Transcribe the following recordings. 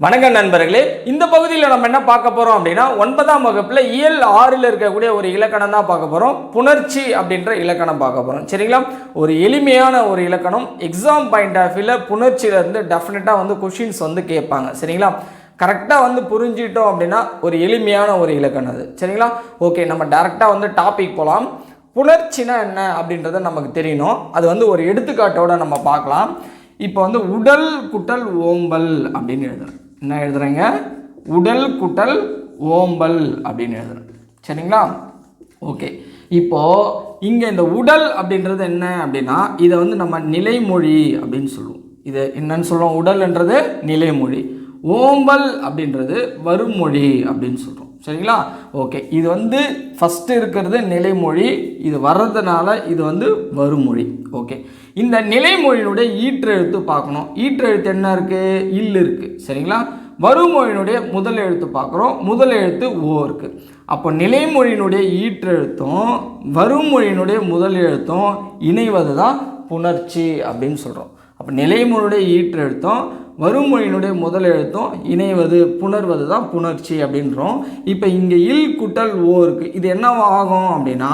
வணக்கம் நண்பர்களே இந்த பகுதியில் நம்ம என்ன பார்க்க போகிறோம் அப்படின்னா ஒன்பதாம் வகுப்பில் இயல் ஆறில் இருக்கக்கூடிய ஒரு இலக்கணம் தான் பார்க்க போகிறோம் புணர்ச்சி அப்படின்ற இலக்கணம் பார்க்க போகிறோம் சரிங்களா? ஒரு எளிமையான ஒரு இலக்கணம் எக்ஸாம் பாயிண்ட் ஆஃப் வியூவில் புணர்ச்சியிலேருந்து டெஃபினட்டாக வந்து கொஷின்ஸ் வந்து கேட்பாங்க. சரிங்களா? கரெக்டாக வந்து புரிஞ்சிட்டோம் அப்படின்னா ஒரு எளிமையான ஒரு இலக்கணம் அது. சரிங்களா? ஓகே நம்ம டேரெக்டாக வந்து டாபிக் போகலாம் புணர்ச்சினா என்ன அப்படின்றத நமக்கு தெரியணும். அது வந்து ஒரு எடுத்துக்காட்டோட நம்ம பார்க்கலாம். இப்போ வந்து உடல் குட்டல் ஓம்பல் அப்படின்னு எழுதுறேன் என்ன எழுதுறேங்க? உடல் குட்டல் ஓம்பல் அப்படின்னு எழுதுறேன். சரிங்களா? ஓகே. இப்போது இங்கே இந்த உடல் அப்படின்றது என்ன அப்படின்னா இதை வந்து நம்ம நிலைமொழி அப்படின்னு சொல்லுவோம். இது என்னன்னு சொல்லுவோம் உடல்ன்றது நிலைமொழி. ஓம்பல் அப்படின்றது வருமொழி அப்படின்னு சொல்கிறோம் சரிங்களா? ஓகே இது வந்து ஃபஸ்ட்டு இருக்கிறது நிலைமொழி. இது வர்றதுனால இது வந்து வருமொழி ஓகே இந்த நிலைமொழியினுடைய ஈற்றெழுத்து பார்க்கணும். ஈற்றெழுத்து என்ன இருக்குது இல் இருக்குது சரிங்களா? வருமொழியினுடைய முதல் எழுத்து பார்க்குறோம். முதல் எழுத்து ஓ இருக்குது அப்போ நிலைமொழியினுடைய ஈற்றெழுத்தும் வருமொழியினுடைய முதல் எழுத்தும் இணைவது தான் புணர்ச்சி அப்படின்னு சொல்கிறோம் அப்போ நிலைமொழியுடைய ஈற்றெழுத்தும் வருமொழியினுடைய முதல் எழுத்தும் இணைவது புணர்வது தான் புணர்ச்சி அப்படின்றோம். இப்போ இங்கே இல் குட்டல் ஓ இருக்குது இது என்னவாகும் அப்படின்னா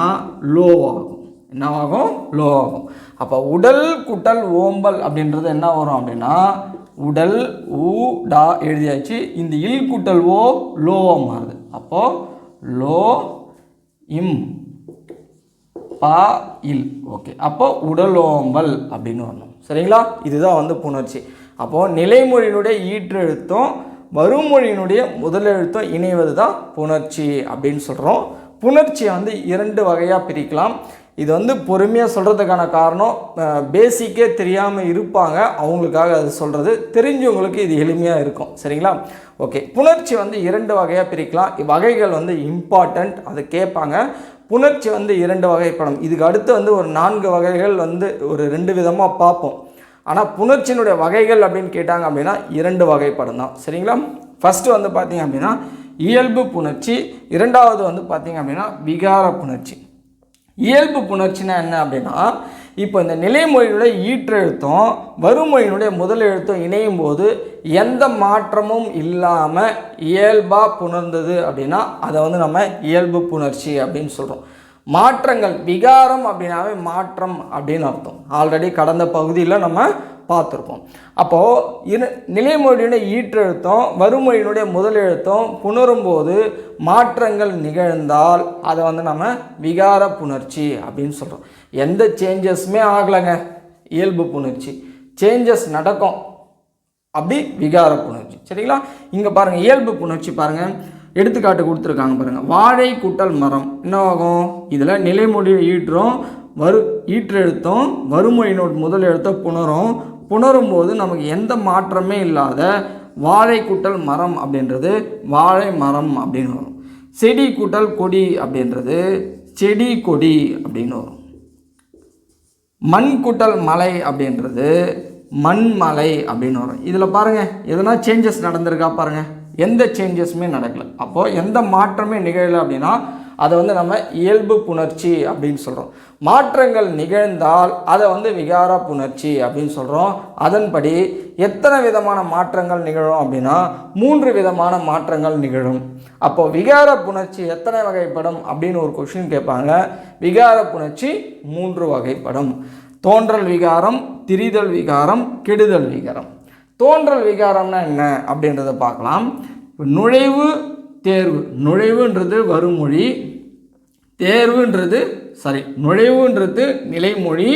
லோவாகும். என்னவாகும்? லோவாகும். அப்போ உடல் குட்டல் ஓம்பல் அப்படின்றது என்ன வரும் அப்படின்னா உடல் ஊ டா எழுதியாச்சு. இந்த இல் குட்டல் ஓ லோவாக மாறுது அப்போது லோ இம் பா இல். ஓகே. அப்போ உடலோம்பல் அப்படின்னு வரணும். சரிங்களா? இதுதான் வந்து புணர்ச்சி. அப்போது நிலைமொழியினுடைய ஈற்றெழுத்தும் வருமொழியினுடைய முதலெழுத்தும் இணைவது தான் புணர்ச்சி அப்படின்னு சொல்கிறோம் புணர்ச்சியை வந்து இரண்டு வகையாக பிரிக்கலாம். இது வந்து பொறுமையாக சொல்கிறதுக்கான காரணம் பேசிக்கே தெரியாமல் இருப்பாங்க. அவங்களுக்காக அது சொல்கிறது தெரிஞ்சவங்களுக்கு இது எளிமையாக இருக்கும். சரிங்களா? ஓகே புணர்ச்சி வந்து இரண்டு வகையாக பிரிக்கலாம். வகைகள் வந்து இம்பார்ட்டண்ட் அதை கேட்பாங்க. புணர்ச்சி வந்து இரண்டு வகைப்படும். இதுக்கு அடுத்து வந்து ஒரு நான்கு வகைகள் வந்து ஒரு ரெண்டு விதமாக பார்ப்போம். ஆனால் புணர்ச்சியினுடைய வகைகள் அப்படின்னு கேட்டாங்க அப்படின்னா இரண்டு வகைப்படும் தான். சரிங்களா? ஃபஸ்ட்டு வந்து பார்த்தீங்க அப்படின்னா இயல்பு புணர்ச்சி. இரண்டாவது வந்து பார்த்தீங்க அப்படின்னா விகார புணர்ச்சி. இயல்பு புணர்ச்சினா என்ன அப்படின்னா இப்போ இந்த நிலைமொழியினுடைய ஈற்றெழுத்தும் வறுமொழியினுடைய முதல் எழுத்தும் இணையும் போது எந்த மாற்றமும் இல்லாமல் இயல்பாக புணர்ந்தது அப்படின்னா அதை வந்து நம்ம இயல்பு புணர்ச்சி அப்படின்னு சொல்கிறோம் மாற்றங்கள் விகாரம் அப்படின்னாவே மாற்றம் அப்படின்னு அர்த்தம். ஆல்ரெடி கடந்த பகுதியில் நம்ம பார்த்துருப்போம். அப்போது இரு நிலைமொழியினுடைய ஈற்றெழுத்தும் வறுமொழியினுடைய முதல் புணரும்போது மாற்றங்கள் நிகழ்ந்தால் அதை வந்து நம்ம விகார புணர்ச்சி அப்படின்னு சொல்கிறோம் எந்த சேஞ்சஸுமே ஆகலைங்க. இயல்பு புணர்ச்சி. சேஞ்சஸ் நடக்கும். அப்படி விகார புணர்ச்சி. சரிங்களா? இங்கே பாருங்கள் இயல்பு புணர்ச்சி பாருங்கள் எடுத்துக்காட்டு கொடுத்துருக்காங்க பாருங்கள் வாழை கூட்டல் மரம். என்ன ஆகும்? இதில் நிலைமொழி ஈற்றும் வரு ஈற்றெழுத்தும் வறுமொழியினோட முதல் எழுத்த புணரும். புணரும் போது நமக்கு எந்த மாற்றமே இல்லாத வாழை கூட்டல் மரம் அப்படின்றது வாழை மரம் அப்படின்னு வரும். செடி கூட்டல் கொடி அப்படின்றது செடி கொடி அப்படின்னு வரும். மண் கூட்டல் மலை அப்படின்றது மண்மலை அப்படின்னு வரும். இதில் பாருங்கள் எதனா சேஞ்சஸ் நடந்திருக்கா பாருங்கள் எந்த சேஞ்சஸுமே நடக்கலை. அப்போது எந்த மாற்றமே நிகழலை அப்படின்னா அதை வந்து நம்ம இயல்பு புணர்ச்சி அப்படின்னு சொல்கிறோம் மாற்றங்கள் நிகழ்ந்தால் அதை வந்து விகார புணர்ச்சி அப்படின்னு சொல்கிறோம் அதன்படி எத்தனை விதமான மாற்றங்கள் நிகழும் அப்படின்னா மூன்று விதமான மாற்றங்கள் நிகழும். அப்போது விகார புணர்ச்சி எத்தனை வகைப்படும் அப்படின்னு ஒரு கொஷின் கேட்பாங்க. விகார புணர்ச்சி மூன்று வகைப்படும். தோன்றல் விகாரம் திரிதல் விகாரம் கெடுதல் விகாரம். தோன்றல் விகாரம்னா என்ன அப்படின்றத பார்க்கலாம். இப்போ நுழைவு தேர்வு. நுழைவுன்றது வருமொழி தேர்வுன்றது சாரி நுழைவுன்றது நிலைமொழி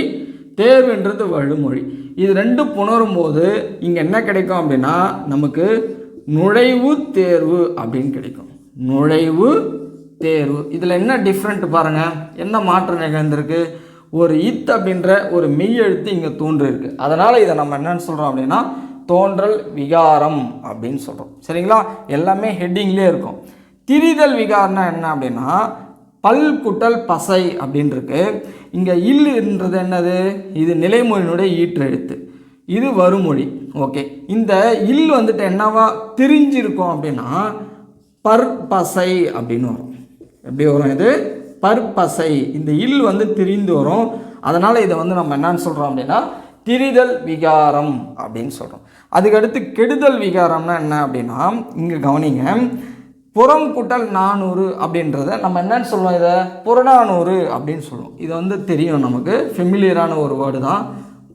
தேர்வுன்றது வழுமொழி. இது ரெண்டு புணரும் போது இங்கே என்ன கிடைக்கும் அப்படின்னா நமக்கு நுழைவு தேர்வு அப்படின்னு கிடைக்கும். நுழைவு தேர்வு. இதில் என்ன டிஃப்ரெண்ட் பாருங்கள் என்ன மாற்றம் நிகழ்ந்திருக்கு? ஒரு இத் அப்படின்ற ஒரு மெய் எழுத்து இங்கே தோன்றிருக்கு. அதனால் இதை நம்ம என்னென்னு சொல்கிறோம் அப்படின்னா தோன்றல் விகாரம் அப்படின்னு சொல்கிறோம் சரிங்களா? எல்லாமே ஹெட்டிங்லேயே இருக்கும். திரிதல் விகாரம்னா என்ன அப்படின்னா பல் குட்டல் பசை அப்படின்ருக்கு. இங்கே இல்லுன்றது என்னது? இது நிலைமொழியினுடைய ஈற்றெழுத்து. இது வருமொழி ஓகே. இந்த இல் வந்துட்டு என்னவா திரிஞ்சிருக்கும் அப்படின்னா பற்பசை அப்படின்னு வரும். எப்படி வரும் இது? பற்பசை. இந்த இல் வந்து திரிந்து வரும். அதனால் இதை வந்து நம்ம என்னன்னு சொல்கிறோம் அப்படின்னா திரிதல் விகாரம் அப்படின்னு சொல்கிறோம் அதுக்கடுத்து கெடுதல் விகாரம்னா என்ன அப்படின்னா இங்கே கவனிங்க. புறம் கூட்டல் நானூறு அப்படின்றத நம்ம என்னன்னு சொல்லுவோம் இதை? புறநானூறு அப்படின்னு சொல்லுவோம். இது வந்து தெரியும் நமக்கு. ஃபெமிலியரான ஒரு வேர்டு தான்.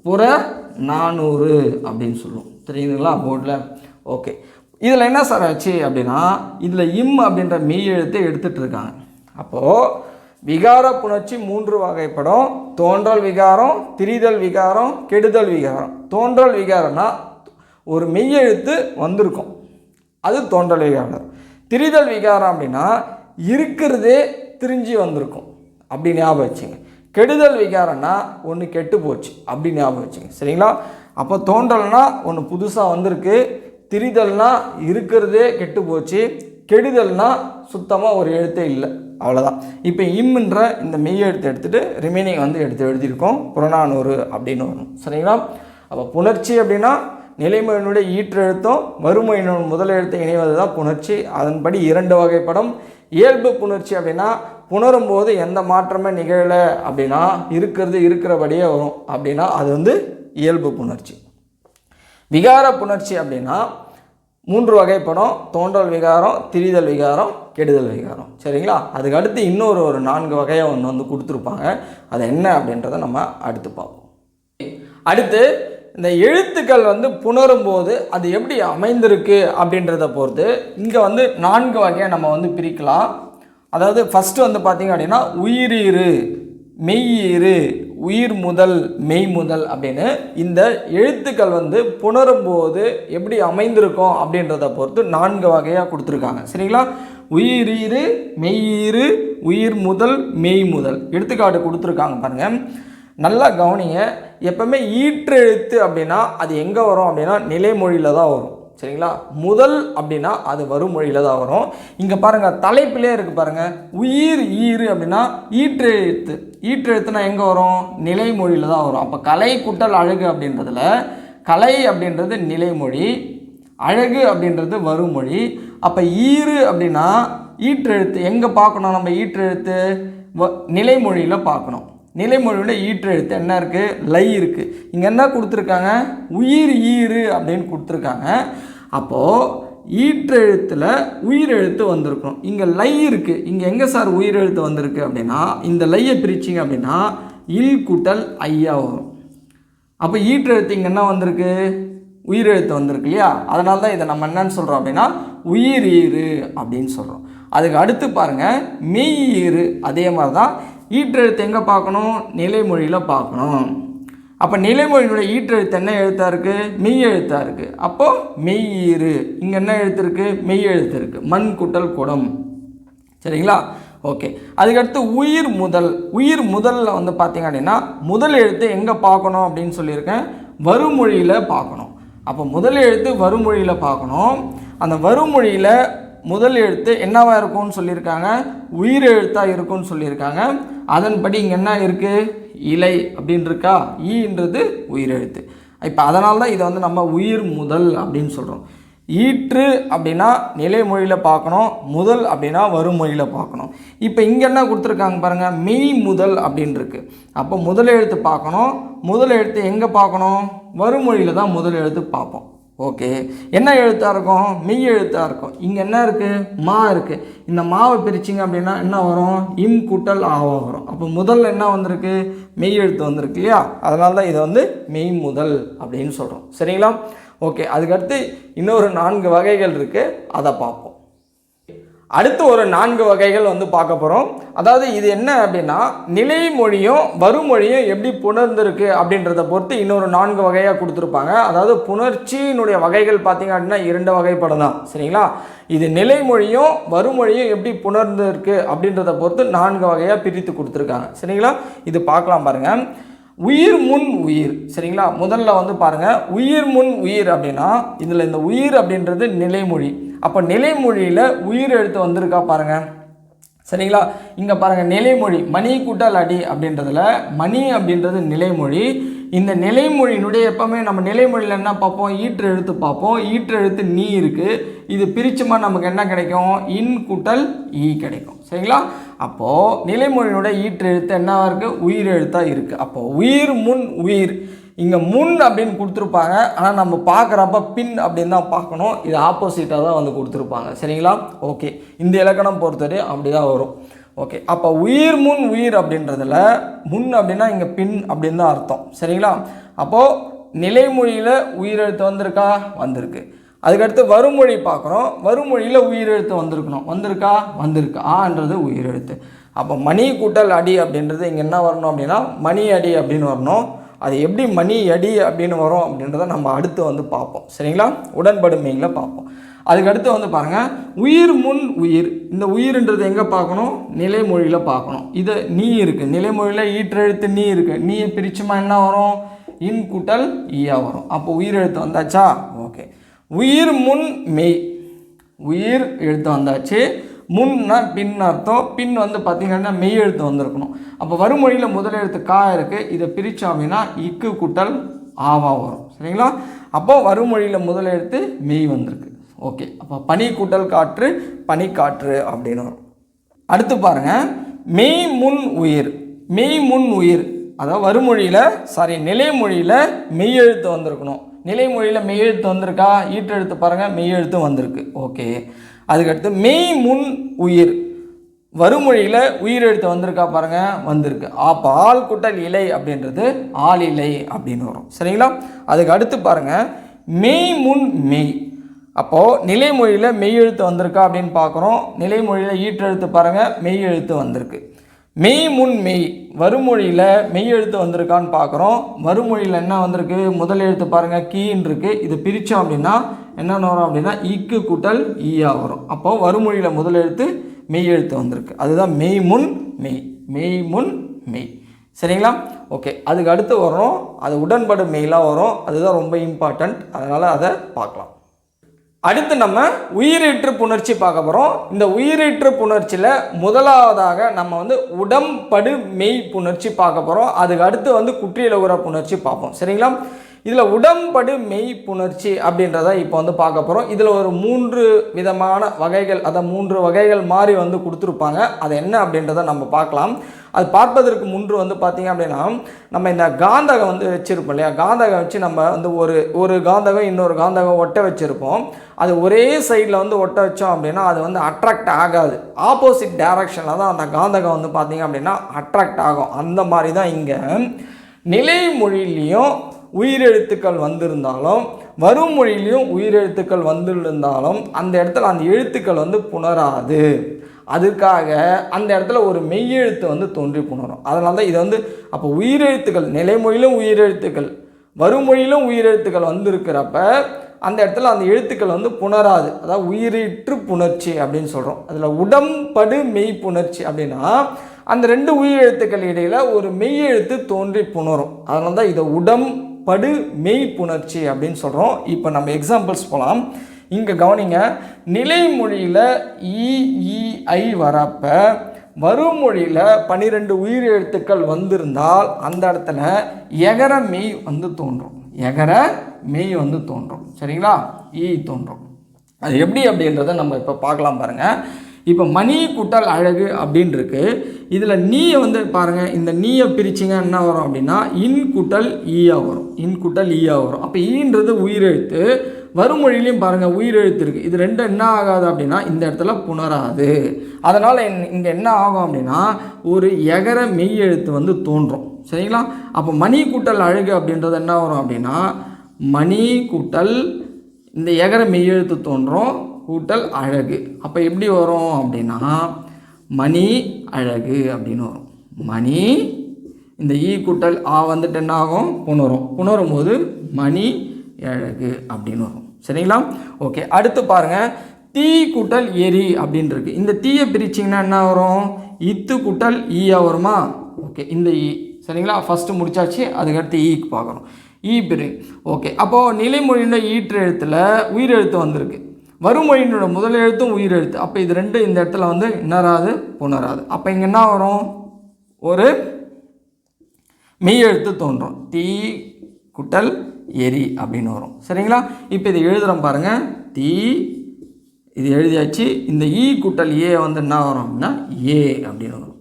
புற நானூறு அப்படின்னு சொல்லுவோம். தெரியுதுங்களா? போர்டில் ஓகே இதில் என்ன சார் ஆச்சு அப்படின்னா இதில் இம் அப்படின்ற மெய் எழுத்தை எடுத்துகிட்டு இருக்காங்க. அப்போது விகார புணர்ச்சி மூன்று வகைப்படும். தோன்றல் விகாரம் திரிதல் விகாரம் கெடுதல் விகாரம். தோன்றல் விகாரம்னா ஒரு மெய்யெழுத்து வந்திருக்கும். அது தோன்றல் விகாரம் திரிதல் விகாரம் அப்படின்னா இருக்கிறதே திரிஞ்சு வந்திருக்கும். அப்படி ஞாபகம் வச்சுங்க. கெடுதல் விகாரம்னா ஒன்று கெட்டு போச்சு. அப்படி ஞாபகம் வச்சுங்க. சரிங்களா? அப்போ தோன்றல்னா ஒன்று புதுசாக வந்திருக்கு. திரிதல்னா இருக்கிறதே கெட்டு போச்சு. கெடுதல்னா சுத்தமாக ஒரு எழுத்தே இல்லை. அவ்வளோதான் இப்போ இம்முன்ற இந்த மெய் எழுத்து எடுத்துகிட்டு ரிமைனிங் வந்து எடுத்து எழுதியிருக்கோம். புறநானூறு அப்படின்னு வரும். சரிங்களா? அப்போ புணர்ச்சி அப்படின்னா நிலைமையினுடைய ஈற்றெழுத்தும் வறுமையினுடைய முதலெழுத்தை இணைவது தான் புணர்ச்சி. அதன்படி இரண்டு வகைப்படும். இயல்பு புணர்ச்சி அப்படின்னா புணரும் போது எந்த மாற்றமே நிகழலை அப்படின்னா இருக்கிறது இருக்கிறபடியே வரும் அப்படின்னா அது வந்து இயல்பு புணர்ச்சி. விகார புணர்ச்சி அப்படின்னா மூன்று வகைப்படும். தோன்றல் விகாரம் திரிதல் விகாரம் கெடுதல் விகாரம். சரிங்களா? அதுக்கு அடுத்து இன்னொரு ஒரு நான்கு வகையை ஒன்று வந்து கொடுத்துருப்பாங்க. அது என்ன அப்படின்றத நம்ம அடுத்து பார்ப்போம். அடுத்து இந்த எழுத்துக்கள் வந்து புணரும் போது அது எப்படி அமைந்திருக்கு அப்படின்றத பொறுத்து இங்கே வந்து நான்கு வகையை நம்ம வந்து பிரிக்கலாம். அதாவது ஃபஸ்ட்டு வந்து பார்த்திங்க அப்படின்னா உயிரீறு மெய்யீறு உயிர் முதல் மெய் முதல் அப்படின்னு இந்த எழுத்துக்கள் வந்து புணரும் போது எப்படி அமைந்திருக்கும் அப்படின்றத பொறுத்து நான்கு வகையாக கொடுத்துருக்காங்க. சரிங்களா? உயிரீறு மெய்யீறு உயிர் முதல் மெய் முதல். எடுத்துக்காட்டு கொடுத்துருக்காங்க பாருங்கள் நல்லா கவனிங்க. எப்பவுமே ஈற்றெழுத்து அப்படின்னா அது எங்கே வரும் அப்படின்னா நிலைமொழியில் தான் வரும். சரிங்களா? முதல் அப்படின்னா அது வரும் மொழியில் தான் வரும். இங்கே பாருங்கள் தலைப்பிலே இருக்குது பாருங்கள் உயிர் ஈறு அப்படின்னா ஈற்றெழுத்து. ஈற்றெழுத்துனா எங்கே வரும்? நிலைமொழியில் தான் வரும். அப்போ கலை குட்டல் அழகு அப்படின்றதுல கலை அப்படின்றது நிலைமொழி அழகு அப்படின்றது வருமொழி அப்போ ஈறு அப்படின்னா ஈற்றெழுத்து. எங்கே பார்க்கணும் நம்ம ஈற்றெழுத்து? வ நிலைமொழியில் பார்க்கணும். நிலைமொழியில் ஈற்றெழுத்து என்ன இருக்குது லை இருக்குது இங்கே என்ன கொடுத்துருக்காங்க? உயிர் ஈறு அப்படின்னு கொடுத்துருக்காங்க. அப்போது ஈற்றெழுத்தில் உயிரெழுத்து வந்திருக்கணும். இங்கே லை இருக்குது இங்கே எங்கே சார் உயிரெழுத்து வந்திருக்கு அப்படின்னா இந்த லையை பிரிச்சிங்க அப்படின்னா இல் கூட்டல் ஐயா வரும். அப்போ ஈற்றெழுத்து இங்கே என்ன வந்திருக்கு? உயிரெழுத்து வந்திருக்கு இல்லையா? அதனால தான் இதை நம்ம என்னன்னு சொல்கிறோம் அப்படின்னா உயிர் ஈறு அப்படின்னு சொல்கிறோம் அதுக்கு அடுத்து பாருங்கள் மெய் ஈறு. அதே மாதிரி தான் ஈற்றெழுத்து எங்கே பார்க்கணும்? நிலைமொழியில் பார்க்கணும். அப்போ நிலைமொழியினுடைய ஈற்றெழுத்து என்ன எழுத்தாக இருக்குது மெய் எழுத்தாக இருக்குது அப்போது மெய்யீறு இங்கே என்ன எழுத்து இருக்குது மெய் எழுத்து இருக்குது மண் குட்டல் குடம். சரிங்களா? ஓகே. அதுக்கடுத்து உயிர் முதல். உயிர் முதலில் வந்து பார்த்தீங்க அப்படின்னா முதல் எழுத்து எங்கே பார்க்கணும் அப்படின்னு சொல்லியிருக்கேன். வருமொழியில் பார்க்கணும். அப்போ முதல் எழுத்து வருமொழியில் பார்க்கணும். அந்த வருமொழியில் முதல் எழுத்து என்னவா இருக்கும்னு சொல்லியிருக்காங்க உயிர் எழுத்தாக இருக்கும்னு சொல்லியிருக்காங்க. அதன்படி இங்கே என்ன இருக்குது இலை அப்படின்னு இருக்கா ஈன்றது உயிரெழுத்து இப்போ அதனால தான் இதை வந்து நம்ம உயிர் முதல் அப்படின்னு சொல்கிறோம் ஈற்று அப்படின்னா நிலைமொழியில் பார்க்கணும் முதல் அப்படின்னா வருமொழியில் பார்க்கணும். இப்போ இங்கே என்ன கொடுத்துருக்காங்க பாருங்கள் மெய் முதல் அப்படின்னு இருக்கு அப்போ முதல் எழுத்து பார்க்கணும் முதல் எழுத்து எங்கே பார்க்கணும்? வருமொழியில் தான் முதல் எழுத்து பார்ப்போம். ஓகே. என்ன எழுத்தாக இருக்கும்? மெய் எழுத்தாக இருக்கும். இங்கே என்ன இருக்குது மா இருக்குது இந்த மாவை பிரிச்சிங்க அப்படின்னா என்ன வரும்? இம் கூட்டல் ஆவா வரும். அப்போ முதல்ல என்ன வந்திருக்கு? மெய் எழுத்து வந்திருக்கு இல்லையா? அதனால தான் இதை வந்து மெய் முதல் அப்படின்னு சொல்கிறோம் சரிங்களா? ஓகே. அதுக்கடுத்து இன்னொரு நான்கு வகைகள் இருக்குது அதை பார்ப்போம். அடுத்து ஒரு நான்கு வகைகள் வந்து பார்க்க போகிறோம் அதாவது இது என்ன அப்படின்னா நிலைமொழியும் வறுமொழியும் எப்படி புணர்ந்திருக்கு அப்படின்றத பொறுத்து இன்னொரு நான்கு வகையாக கொடுத்துருப்பாங்க. அதாவது புணர்ச்சியினுடைய வகைகள் பார்த்திங்க அப்படின்னா இரண்டு வகைப்படம் தான். சரிங்களா? இது நிலைமொழியும் வறுமொழியும் எப்படி புணர்ந்திருக்கு அப்படின்றத பொறுத்து நான்கு வகையாக பிரித்து கொடுத்துருக்காங்க. சரிங்களா? இது பார்க்கலாம் பாருங்கள் உயிர் முன் உயிர். சரிங்களா? முதல்ல வந்து பாருங்கள் உயிர் முன் உயிர் அப்படின்னா இதில் இந்த உயிர் அப்படின்றது நிலைமொழி. அப்போ நிலைமொழியில் உயிர் எழுத்து வந்திருக்கா பாருங்கள் சரிங்களா? இங்கே பாருங்கள் நிலைமொழி மணி கூட்டல் அடி அப்படின்றதுல மணி அப்படின்றது நிலைமொழி. இந்த நிலைமொழியினுடைய எப்போவுமே நம்ம நிலைமொழியில் என்ன பார்ப்போம்? ஈற்று எழுத்து பார்ப்போம். ஈற்று எழுத்து நீ இருக்குது இது பிரிச்சுமா நமக்கு என்ன கிடைக்கும்? இன் கூட்டல் ஈ கிடைக்கும். சரிங்களா? அப்போது நிலைமொழியினுடைய ஈற்று எழுத்து என்னவாக இருக்குது உயிர் எழுத்தாக இருக்குது அப்போது உயிர் முன் உயிர். இங்கே முன் அப்படின்னு கொடுத்துருப்பாங்க. ஆனால் நம்ம பார்க்குறப்ப பின் அப்படின்னு தான் பார்க்கணும். இது ஆப்போசிட்டாக தான் வந்து கொடுத்துருப்பாங்க. சரிங்களா? ஓகே இந்த இலக்கணம் பொறுத்தவரை அப்படி தான் வரும். ஓகே அப்போ உயிர் முன் உயிர் அப்படின்றதுல முன் அப்படின்னா இங்கே பின் அப்படின்னு தான் அர்த்தம். சரிங்களா? அப்போது நிலைமொழியில் உயிரெழுத்து வந்திருக்கா? வந்திருக்கு. அதுக்கடுத்து வருமொழி பார்க்குறோம். வருமொழியில் உயிரெழுத்து வந்திருக்கணும். வந்திருக்கா? வந்திருக்கு. ஆன்றது உயிரெழுத்து. அப்போ மணி கூட்டல் அடி அப்படின்றது இங்கே என்ன வரணும் அப்படின்னா மணி அடி அப்படின்னு வரணும். அது எப்படி மணி அடி அப்படின்னு வரும் அப்படின்றத நம்ம அடுத்து வந்து பார்ப்போம். சரிங்களா? உடன்படுமையில் பார்ப்போம். அதுக்கடுத்து வந்து பாருங்கள் உயிர் முன் உயிர். இந்த உயிர்ன்றது எங்கே பார்க்கணும்? நிலைமொழியில் பார்க்கணும். இது நீ இருக்குது நிலைமொழியில் ஈற்றெழுத்து நீ இருக்குது நீயை பிரிச்சுமா என்ன வரும்? இன் கூட்டல் ஈயா வரும். அப்போ உயிரெழுத்து வந்தாச்சா? ஓகே. உயிர் முன் மெய். உயிர் எழுத்து வந்தாச்சு. முன்னா பின் அர்த்தம் பின் வந்து பார்த்திங்கன்னா மெய் எழுத்து வந்திருக்கணும். அப்போ வருமொழியில் முதல் எழுத்து கா இருக்குது இதை பிரித்தோம் அப்படின்னா இக்கு கூட்டல் ஆவா வரும். சரிங்களா? அப்போ வருமொழியில் முதல் எழுத்து மெய் வந்திருக்கு. ஓகே. அப்போ பனி கூட்டல் காற்று பனி காற்று அப்படின்னு வரும். அடுத்து பாருங்கள் மெய் முன் உயிர் மெய் முன் உயிர். அதாவது வருமொழியில் சாரி நிலைமொழியில் மெய் எழுத்து வந்திருக்கணும். நிலைமொழியில் மெய் எழுத்து வந்திருக்கா? ஈற்றெழுத்து பாருங்கள் மெய் எழுத்து வந்திருக்கு. ஓகே. அதுக்கடுத்து மெய் முன் உயிர். வருமொழியில் உயிரெழுத்து வந்திருக்கா பாருங்க வந்திருக்கு. அப்போ ஆள் குட்டல் இலை அப்படின்றது ஆள் இலை அப்படின்னு வரும். சரிங்களா? அதுக்கு அடுத்து பாருங்க மெய் முன் மெய். அப்போது நிலைமொழியில் மெய் எழுத்து வந்திருக்கா அப்படின்னு பார்க்குறோம். நிலைமொழியில் ஈற்றெழுத்து பாருங்கள் மெய் எழுத்து வந்திருக்கு. மெய் முன் மெய். வறுமொழியில் மெய் எழுத்து வந்திருக்கான்னு பார்க்குறோம் வறுமொழியில் என்ன வந்திருக்கு? முதல் எழுத்து பாருங்கள் கீன்னு இருக்கு. இது பிரித்தோம் அப்படின்னா என்னென்ன வரும் அப்படின்னா இக்கு கூட்டல் ஈயா வரும். அப்போது வருமொழியில் முதல் எழுத்து மெய் எழுத்து வந்திருக்கு. அதுதான் மெய் முன் மெய். மெய் முன் மெய். சரிங்களா? ஓகே. அதுக்கு அடுத்து வரும் அது உடன்படு மெயிலாக வரும். அதுதான் ரொம்ப இம்பார்ட்டண்ட் அதனால் அதை பார்க்கலாம். அடுத்து நம்ம உயிரீற்று புணர்ச்சி பார்க்க போகிறோம் இந்த உயிரீற்று புணர்ச்சியில் முதலாவதாக நம்ம வந்து உடம்படு மெய் புணர்ச்சி பார்க்க போகிறோம் அதுக்கு அடுத்து வந்து குற்றியலகுர புணர்ச்சி பார்ப்போம். சரிங்களா? இதில் உடம்படு மெய் புணர்ச்சி அப்படின்றத இப்போ வந்து பார்க்க போகிறோம் இதில் ஒரு மூன்று விதமான வகைகள் அதை மூன்று வகைகள் மாதிரி வந்து கொடுத்துருப்பாங்க. அது என்ன அப்படின்றத நம்ம பார்க்கலாம். அது பார்ப்பதற்கு முன்று வந்து பார்த்திங்க அப்படின்னா நம்ம இந்த காந்தகம் வந்து வச்சுருப்போம் இல்லையா? காந்தகம் வச்சு நம்ம வந்து ஒரு ஒரு காந்தகம் இன்னொரு காந்தகம் ஒட்ட வச்சுருப்போம். அது ஒரே சைடில் வந்து ஒட்ட வச்சோம் அப்படின்னா அது வந்து அட்ராக்ட் ஆகாது. ஆப்போசிட் டைரக்ஷனில் தான் அந்த காந்தகம் வந்து பார்த்திங்க அப்படின்னா அட்ராக்ட் ஆகும். அந்த மாதிரி தான் இங்கே நிலைமொழியிலையும் உயிரெழுத்துக்கள் வந்திருந்தாலும் வரும் மொழியிலையும் உயிரெழுத்துக்கள் வந்திருந்தாலும் அந்த இடத்துல அந்த எழுத்துக்கள் வந்து புணராது. அதுக்காக அந்த இடத்துல ஒரு மெய்யெழுத்து வந்து தோன்றி புணரும். அதனால தான் இது வந்து அப்போ உயிரெழுத்துக்கள் நிலைமொழியிலும் உயிரெழுத்துக்கள் வருமொழியிலும் உயிரெழுத்துக்கள் வந்திருக்கிறப்ப அந்த இடத்துல அந்த எழுத்துக்கள் வந்து புணராது. அதாவது உயிரீற்று புணர்ச்சி அப்படின்னு சொல்கிறோம் அதில் உடம்படு மெய் புணர்ச்சி அப்படின்னா அந்த ரெண்டு உயிரெழுத்துக்கள் இடையில் ஒரு மெய் எழுத்து தோன்றி புணரும். அதனால தான் இதை உடம் படு மெய் புணர்ச்சி அப்படின்னு சொல்கிறோம் இப்போ நம்ம எக்ஸாம்பிள்ஸ் போகலாம் இங்கே கவனிங்க நிலைமொழியில் இஇஐ இ ஐ வரப்ப வருமொழியில் பன்னிரெண்டு உயிர் எழுத்துக்கள் வந்திருந்தால் அந்த இடத்துல எகர மெய் வந்து தோன்றும். எகர மெய் வந்து தோன்றும். சரிங்களா? ஈ தோன்றும். அது எப்படி அப்படின்றத நம்ம இப்போ பார்க்கலாம் பாருங்கள் இப்போ மணி கூட்டல் அழகு அப்படின்னு இருக்கு இதில் நீயை வந்து பாருங்கள் இந்த நீயை பிரிச்சிங்க என்ன வரும் அப்படின்னா இன் கூட்டல் ஈயா வரும். இன் கூட்டல் ஈயா வரும். அப்போ ஈன்றது உயிரெழுத்து. வருமொழியிலையும் பாருங்கள் உயிரெழுத்து இருக்குது இது ரெண்டும் என்ன ஆகாது அப்படின்னா இந்த இடத்துல புணராது. அதனால் இங்கே என்ன ஆகும் அப்படின்னா ஒரு எகர மெய் எழுத்து வந்து தோன்றும். சரிங்களா? அப்போ மணி கூட்டல் அழகு அப்படின்றது என்ன வரும் அப்படின்னா மணி கூட்டல் இந்த எகர மெய் எழுத்து தோன்றும். கூட்டல் அழகு. அப்போ எப்படி வரும் அப்படின்னா மணி அழகு அப்படின்னு வரும். மணி இந்த ஈ கூட்டல் ஆ வந்துட்டு என்ன ஆகும் புணரும். புணரும் போது மணி அழகு அப்படின்னு வரும். சரிங்களா? ஓகே அடுத்து பாருங்கள் தீ கூட்டல் எரி அப்படின்னு இருக்கு. இந்த தீயை பிரிச்சிங்கன்னா என்ன வரும்? இத்து கூட்டல் ஈயா வருமா? ஓகே இந்த ஈ சரிங்களா? ஃபஸ்ட்டு முடிச்சாச்சு அதுக்கடுத்து ஈக்கு பார்க்குறோம் ஈ பிரி. ஓகே அப்போது நிலைமொழியில் ஈற்று எழுத்தில் உயிரெழுத்து வந்திருக்கு. வருமொழியினோட முதல் எழுத்தும் உயிரெழுத்து அப்போ இது ரெண்டு இந்த இடத்துல வந்து என்னராது புணராது. அப்போ இங்கே என்ன வரும்? ஒரு மெய் எழுத்து தோன்றும். தீ குட்டல் எரி அப்படின்னு வரும். சரிங்களா? இப்போ இதை எழுதுகிறோம் பாருங்கள் தீ இது எழுதியாச்சு. இந்த ஈ குட்டல் ஏ வந்து என்ன வரும் அப்படின்னா ஏ அப்படின்னு வரும்.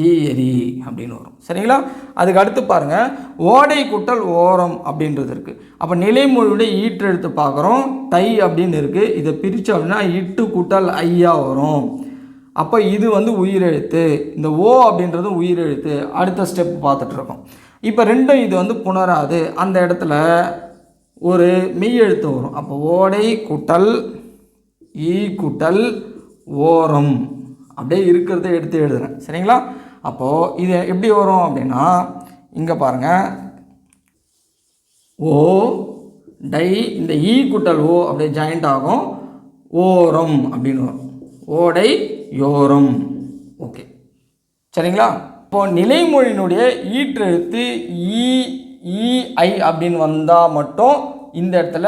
தீயரி அப்படின்னு வரும். சரிங்களா? அதுக்கு அடுத்து பாருங்கள் ஓடை குட்டல் ஓரம் அப்படின்றது இருக்குது அப்போ நிலைமொழியுடைய ஈற்றெழுத்து பார்க்குறோம். தை அப்படின்னு இருக்குது இதை பிரித்தோம் அப்படின்னா இட்டு கூட்டல் ஐயா வரும். அப்போ இது வந்து உயிரெழுத்து. இந்த ஓ அப்படின்றதும் உயிரெழுத்து. அடுத்த ஸ்டெப் பார்த்துட்ருக்கோம் இப்போ ரெண்டும் இது வந்து புணராது. அந்த இடத்துல ஒரு மெய் எழுத்து வரும். அப்போ ஓடை குட்டல் ஈ குட்டல் ஓரம். அப்படியே இருக்கிறத எடுத்து எழுதுகிறேன் சரிங்களா? அப்போது இது எப்படி வரும் அப்படின்னா இங்கே பாருங்கள் ஓ டை இந்த ஈ குட்டல் ஓ அப்படியே ஜாயிண்ட் ஆகும். ஓரம் அப்படின்னு வரும். ஓடை யோரம். ஓகே. சரிங்களா? இப்போ நிலைமொழியினுடைய ஈற்றெழுத்து ஈ ஈ அப்படின்னு வந்தால் மட்டும் இந்த இடத்துல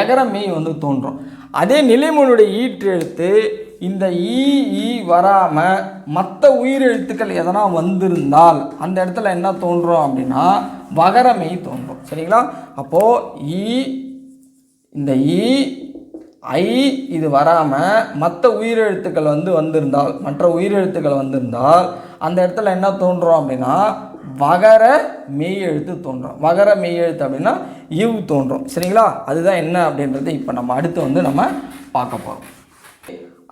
எகர மெய் வந்து தோன்றும். அதே நிலைமொழியுடைய ஈற்றெழுத்து இந்த ஈ ஈ வராமல் மற்ற உயிரெழுத்துக்கள் எதனா வந்திருந்தால் அந்த இடத்துல என்ன தோன்றும் அப்படின்னா வகர மெய் தோன்றும். சரிங்களா? அப்போது ஈ இந்த ஈ ஐ இது வராமல் மற்ற உயிரெழுத்துக்கள் வந்து வந்திருந்தால் மற்ற உயிரெழுத்துக்கள் வந்திருந்தால் அந்த இடத்துல என்ன தோன்றும் அப்படின்னா வகர மெய் எழுத்து தோன்றும். வகர மெய் எழுத்து அப்படின்னா இவ் தோன்றும். சரிங்களா? அதுதான் என்ன அப்படின்றது இப்போ நம்ம அடுத்து வந்து நம்ம பார்க்க போகிறோம்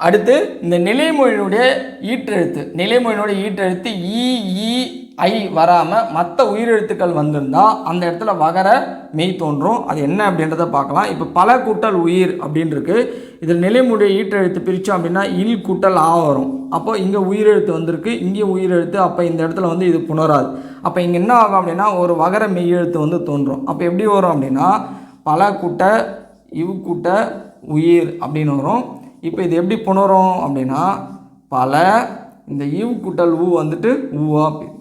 அடுத்து இந்த நிலைமொழியினுடைய ஈற்றெழுத்து நிலைமொழியினுடைய ஈற்றெழுத்து ஈ ஐ வராமல் மற்ற உயிரெழுத்துக்கள் வந்திருந்தால் அந்த இடத்துல வகர மெய் தோன்றும். அது என்ன அப்படின்றத பார்க்கலாம். இப்போ பல கூட்டல் உயிர் அப்படின்னு இருக்கு இதில் நிலைமுடைய ஈற்றெழுத்து பிரித்தோம் அப்படின்னா இல் கூட்டல் ஆ வரும். அப்போ இங்கே உயிரெழுத்து வந்திருக்கு. இங்கே உயிரெழுத்து. அப்போ இந்த இடத்துல வந்து இது புணராது. அப்போ இங்கே என்ன ஆகும் அப்படின்னா ஒரு வகர மெய் எழுத்து வந்து தோன்றும். அப்போ எப்படி வரும் அப்படின்னா பல கூட்ட இவ் கூட்ட உயிர் அப்படின்னு வரும். இப்போ இது எப்படி புணரும் அப்படின்னா பல இந்த ஈவ் குட்டல் ஊ வந்துட்டு ஊவா பி-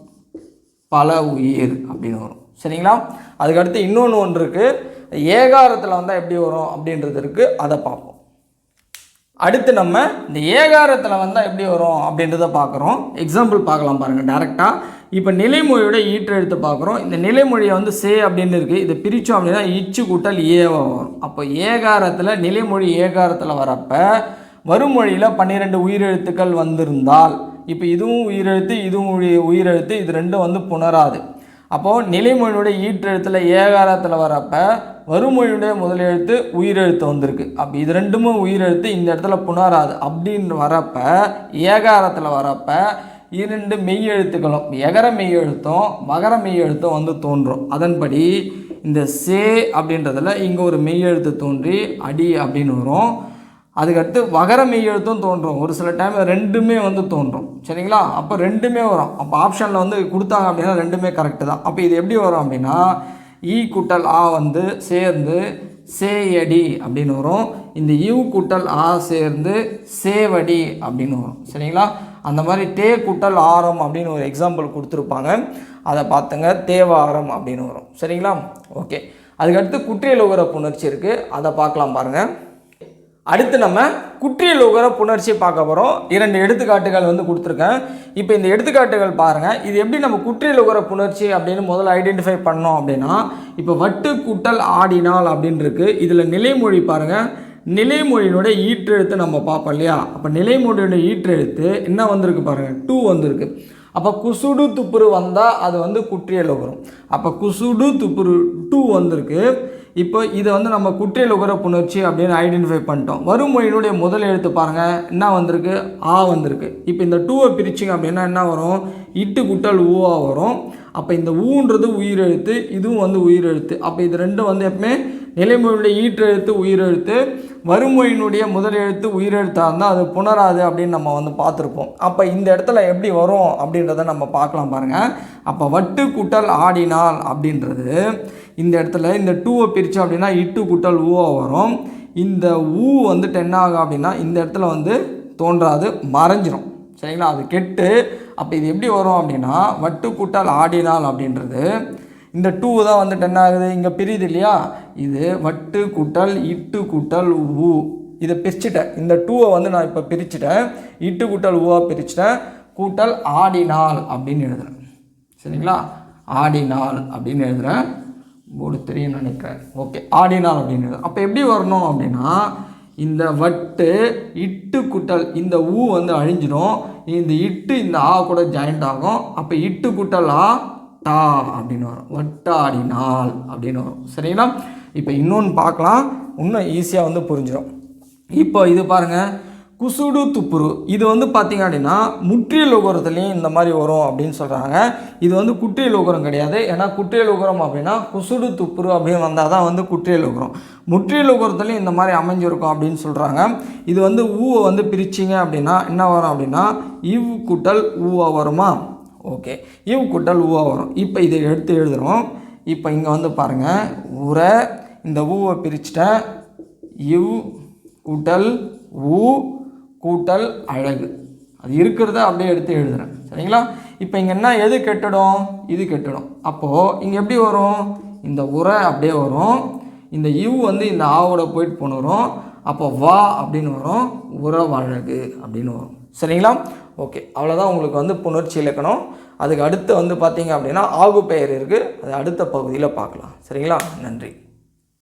பல உயிர் அப்படின்னு வரும். சரிங்களா? அதுக்கடுத்து இன்னொன்று ஒன்று இருக்குது ஏகாரத்தில் வந்தால் எப்படி வரும் அப்படின்றது இருக்குது அதை பார்ப்போம். அடுத்து நம்ம இந்த ஏகாரத்தில் வந்தால் எப்படி வரும் அப்படின்றத பார்க்குறோம். எக்ஸாம்பிள் பார்க்கலாம் பாருங்கள் டேரெக்டாக இப்போ நிலைமொழியோட ஈற்றெழுத்து பார்க்குறோம். இந்த நிலைமொழியை வந்து சே அப்படின்னு இருக்குது இதை பிரித்தோம் அப்படின்னா இச்சு கூட்டல் ஏவா வரும். அப்போ ஏகாரத்தில் நிலைமொழி ஏகாரத்தில் வரப்ப வருமொழியில் பன்னிரெண்டு உயிரெழுத்துக்கள் வந்திருந்தால். இப்போ இதுவும் உயிரெழுத்து இதுவும் உயிரெழுத்து இது ரெண்டும் வந்து புணராது. அப்போது நிலைமொழியுடைய ஈற்றெழுத்தில் ஏகாரத்தில் வரப்ப வருமொழியுடைய முதலெழுத்து உயிரெழுத்து வந்திருக்கு. அப்போ இது ரெண்டுமே உயிரெழுத்து இந்த இடத்துல புணராது. அப்படின்னு வரப்ப ஏகாரத்தில் வரப்போ இரண்டு மெய் எழுத்துக்களும் எகர மெய் எழுத்தும் மகர மெய் எழுத்தும் வந்து தோன்றும். அதன்படி இந்த சே அப்படின்றதில் இங்கே ஒரு மெய் எழுத்து தோன்றி அடி அப்படின்னு வரும். அதுக்கடுத்து வகர மெய் எழுத்தும் தோன்றும். ஒரு சில டைம் ரெண்டுமே வந்து தோன்றும். சரிங்களா? அப்போ ரெண்டுமே வரும். அப்போ ஆப்ஷனில் வந்து கொடுத்தாங்க அப்படின்னா ரெண்டுமே கரெக்டு தான். அப்போ இது எப்படி வரும் அப்படின்னா ஈ கூட்டல் ஆ வந்து சேர்ந்து சேயடி அப்படின்னு வரும். இந்த யூ கூட்டல் ஆ சேர்ந்து சேவடி அப்படின்னு வரும். சரிங்களா? அந்த மாதிரி தே கூட்டல் ஆரம் அப்படின்னு ஒரு எக்ஸாம்பிள் கொடுத்துருப்பாங்க. அதை பார்த்துங்க தேவாரம் அப்படின்னு வரும். சரிங்களா? ஓகே அதுக்கடுத்து குற்றியல் புணர்ச்சி இருக்குது அதை பார்க்கலாம் பாருங்கள் அடுத்து நம்ம குற்றியல் உகர புணர்ச்சி பார்க்க போகிறோம் இரண்டு எடுத்துக்காட்டுகள் வந்து கொடுத்துருக்கேன். இப்போ இந்த எடுத்துக்காட்டுகள் பாருங்கள் இது எப்படி நம்ம குற்றியல் புணர்ச்சி அப்படின்னு முதல்ல ஐடென்டிஃபை பண்ணோம் அப்படின்னா இப்போ வட்டு கூட்டல் ஆடினால் அப்படின்னு இருக்குது இதில் நிலைமொழி பாருங்கள் நிலைமொழியினுடைய ஈற்றெழுத்து நம்ம பார்ப்போம் இல்லையா? அப்போ நிலைமொழியினுடைய ஈற்றெழுத்து என்ன வந்திருக்கு பாருங்கள் டூ வந்திருக்கு. அப்போ குசுடு துப்புரு வந்தால் அது வந்து குற்றியல் உகரம். அப்போ குசுடு துப்புரு டூ வந்திருக்கு. இப்போ இதை வந்து நம்ம குற்றியல் உகர புணர்ச்சி அப்படின்னு ஐடென்டிஃபை பண்ணிட்டோம். வறுமொழியினுடைய முதல் எழுத்து பாருங்கள் என்ன வந்திருக்கு? ஆ வந்திருக்கு. இப்போ இந்த டூவை பிரிச்சிங்க அப்படின்னா என்ன வரும்? இட்டு குட்டல் ஊவா வரும். அப்போ இந்த ஊன்றது உயிரெழுத்து இதுவும் வந்து உயிரெழுத்து. அப்போ இது ரெண்டும் வந்து எப்பவுமே நிலைமொழியுடைய ஈற்றெழுத்து உயிரெழுத்து வறுமொழியினுடைய முதல் எழுத்து உயிரெழுத்தாக இருந்தால் அது புணராது அப்படின்னு நம்ம வந்து பார்த்துருப்போம். அப்போ இந்த இடத்துல எப்படி வரும் அப்படின்றத நம்ம பார்க்கலாம் பாருங்கள் அப்போ வட்டு குட்டல் ஆடினால் அப்படின்றது இந்த இடத்துல இந்த டூவை பிரித்தோம் அப்படின்னா இட்டு குட்டல் ஊவை வரும். இந்த ஊ வந்துட்டு என்ன ஆகும் அப்படின்னா இந்த இடத்துல வந்து தோன்றாது மறைஞ்சிரும். சரிங்களா? அது கெட்டு. அப்போ இது எப்படி வரும் அப்படின்னா வட்டு கூட்டல் ஆடினால் அப்படின்றது இந்த டூ தான் வந்துட்டு என்ன ஆகுது. இங்கே பிரியுது இல்லையா? இது வட்டு கூட்டல் இட்டு கூட்டல் ஊ இதை பிரிச்சுட்டேன். இந்த டூவை வந்து நான் இப்போ பிரிச்சுட்டேன். இட்டு கூட்டல் ஊவாக பிரிச்சுட்டேன். கூட்டல் ஆடினால் அப்படின்னு எழுதுறேன். சரிங்களா? ஆடினால் அப்படின்னு எழுதுறேன். போர்டு தெரியும்னு நினைக்கிறேன். ஓகே ஆடினால் அப்படின்னு எழுதுறேன். அப்போ எப்படி வரணும் அப்படின்னா இந்த வட்டு இட்டு குட்டல் இந்த ஊ வந்து அழிஞ்சிடும் இந்த இட்டு இந்த ஆ கூட ஜாயிண்ட் ஆகும். அப்போ இட்டு குட்டல் ஆ வட்டா அப்படின்னு வரும். வட்டாடினால் அப்படின்னு வரும். சரிங்களா? இப்போ இன்னொன்று பார்க்கலாம். இன்னும் ஈஸியாக வந்து புரிஞ்சிடும் இப்போ இது பாருங்கள் குசுடு துப்புரு. இது வந்து பார்த்தீங்க அப்படின்னா முற்றியல் உகரத்துலேயும் இந்த மாதிரி வரும் அப்படின்னு சொல்கிறாங்க இது வந்து குற்றியல் உகரம் கிடையாது. ஏன்னா குற்றியல் உகரம் அப்படின்னா குசுடு துப்புரு அப்படின்னு வந்தால் தான் வந்து குற்றியல் உகரம் முற்றியல் உகரத்துலேயும் இந்த மாதிரி அமைஞ்சிருக்கும் அப்படின்னு சொல்கிறாங்க இது வந்து ஊவை வந்து பிரிச்சிங்க அப்படின்னா என்ன வரும் அப்படின்னா இவ் குட்டல் ஊவா வருமா? ஓகே இவ் கூட்டல் ஊவாக வரும். இப்போ இதை எடுத்து எழுதுகிறோம் இப்போ இங்கே வந்து பாருங்கள் உரை இந்த ஊவை பிரிச்சுட்டேன் இவ் கூட்டல் ஊ கூட்டல் அழகு. அது இருக்கிறத அப்படியே எடுத்து எழுதுகிறேன் சரிங்களா? இப்போ இங்கே என்ன எது கெட்டடும்? இது கெட்டுடும். அப்போது இங்கே எப்படி வரும்? இந்த உரை அப்படியே வரும். இந்த இவ் வந்து இந்த ஆவோட போயிட்டு போன வரும் அப்போ வா அப்படின்னு வரும். உறவழகு அப்படின்னு வரும். சரிங்களா? ஓகே அவ்வளோதான் உங்களுக்கு வந்து புணர்ச்சி இலக்கணம். அதுக்கு அடுத்து வந்து பார்த்தீங்க அப்படின்னா ஆகு பெயர் இருக்குது அது அடுத்த பகுதியில் பார்க்கலாம். சரிங்களா? நன்றி.